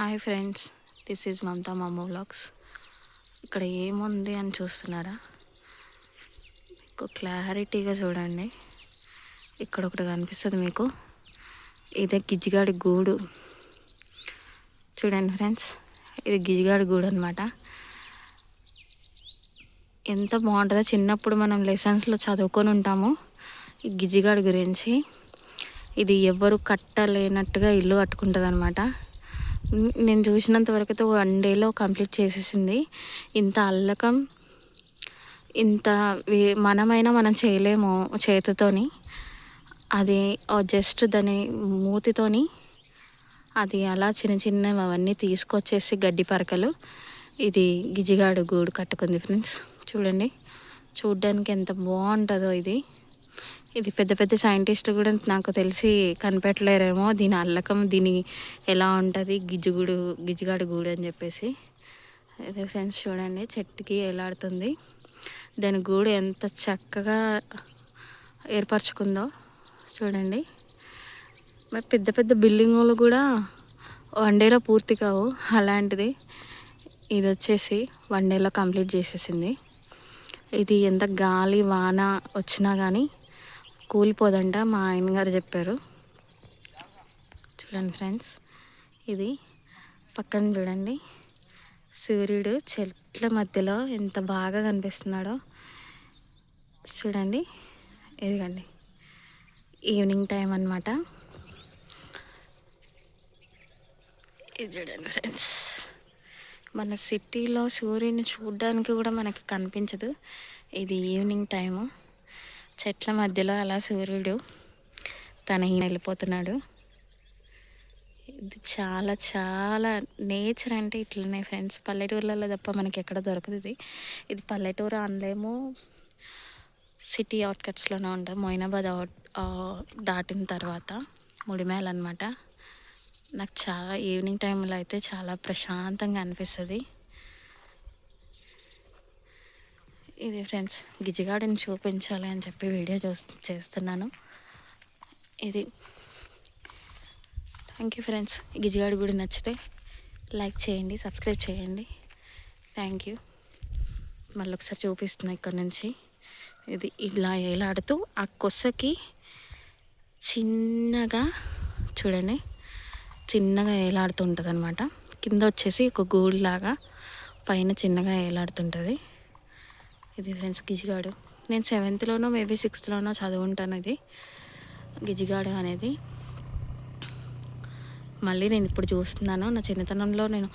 Hi friends this is Mamata Mamu vlogs. ఇక్కడ ఏముంది అని చూస్తున్నారా? మీకు క్లారిటీగా చూడండి. ఇక్కడ ఒకటి కనిపిస్తుంది మీకు. ఇదే గిజ్జిగాడి గూడు. చూడండి ఫ్రెండ్స్ ఇది గిజ్జిగాడి గూడు అనమాట ఎంత బాగుంటుందో చిన్నప్పుడు మనం లెసన్స్లో చదువుకొని ఉంటాము ఈ గిజ్జిగాడి గురించి. ఇది ఎవరు కట్టలేనట్టుగా ఇల్లు కట్టుకుంటుంది అనమాట నేను చూసినంత వరకు అయితే వన్ డేలో కంప్లీట్ చేసేసింది. ఇంత అల్లకం ఇంత మనమైనా మనం చేయలేము చేతితోని. అది జస్ట్ దాని మూతితోని అది అలా చిన్న చిన్నవి అవన్నీ తీసుకొచ్చేసి గడ్డి పరకలు. ఇది గిజిగాడు గూడు కట్టుకుంది ఫ్రెండ్స్. చూడండి. చూడ్డానికి ఎంత బాగుంటుందో ఇది. ఇది పెద్ద పెద్ద సైంటిస్ట్ కూడా నాకు తెలిసి కనిపెట్టలేరేమో. దీని అల్లకం దీని ఎలా ఉంటుంది? గిజ్జుగుడు గిజ్జుగాడు గూడు అని చెప్పేసి. అదే ఫ్రెండ్స్ చూడండి చెట్టుకి ఎలాడుతుంది దాని గూడు ఎంత చక్కగా ఏర్పరచుకుందో చూడండి. మరి పెద్ద పెద్ద బిల్డింగులు కూడా వన్ డేలో పూర్తి కావు. అలాంటిది ఇది వచ్చేసి వన్ డేలో కంప్లీట్ చేసేసింది. ఇది ఎంత గాలి వాన వచ్చినా కానీ కూలిపోదంట మా ఆయన గారు చెప్పారు. చూడండి ఫ్రెండ్స్ ఇది పక్కన చూడండి. సూర్యుడు చెట్ల మధ్యలో ఎంత బాగా కనిపిస్తున్నాడో చూడండి. ఇదిగండి ఈవినింగ్ టైం అనమాట ఇది చూడండి ఫ్రెండ్స్ మన సిటీలో సూర్యుని చూడడానికి కూడా మనకి కనిపించదు. ఇది ఈవినింగ్ టైము. చెట్ల మధ్యలో అలా సూర్యుడు తన వెళ్ళిపోతున్నాడు. ఇది చాలా చాలా నేచర్ అంటే ఇట్లనే ఫ్రెండ్స్. పల్లెటూర్లలో తప్ప మనకి ఎక్కడ దొరకదు ఇది. పల్లెటూరు అనలేము. సిటీ అవుట్కట్స్లోనే ఉంటుంది మొయినాబాద్ అవుట్ దాటిన తర్వాత ముడిమేల అనమాట నాకు చాలా ఈవినింగ్ టైంలో అయితే చాలా ప్రశాంతంగా అనిపిస్తుంది. ఇది ఫ్రెండ్స్ గిజిగాడిని చూపించాలి అని చెప్పి వీడియో చూ చేస్తున్నాను. ఇది. థ్యాంక్ యూ ఫ్రెండ్స్ గిజిగాడి గుడి నచ్చితే లైక్ చేయండి సబ్స్క్రైబ్ చేయండి. థ్యాంక్ యూ మళ్ళీ ఒకసారి చూపిస్తున్నా ఇక్కడ నుంచి. ఇది ఇలా ఏలాడుతూ ఆ కొసకి చిన్నగా చూడండి. చిన్నగా ఏలాడుతుంటుంది అనమాట కింద వచ్చేసి ఒక గూడులాగా పైన చిన్నగా ఏలాడుతుంటుంది. ఇది ఫ్రెండ్స్ గిజిగాడు. నేను సెవెంత్లోనో మేబీ సిక్స్త్లోనో చదువుంటాను ఇది. గిజిగాడు అనేది. మళ్ళీ నేను ఇప్పుడు చూస్తున్నాను. నా చిన్నతనంలో నేను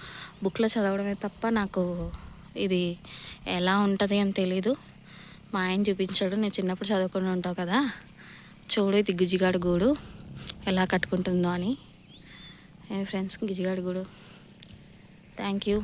బుక్లో చదవడమే తప్ప నాకు ఇది ఎలా ఉంటుంది అని తెలీదు. మా ఆయన చూపించాడు. నేను చిన్నప్పుడు చదువుకుని ఉంటావు కదా. చూడు ఇది గిజిగాడు గూడు. ఎలా కట్టుకుంటుందో అని. ఫ్రెండ్స్ గిజిగాడు గూడు. Thank you.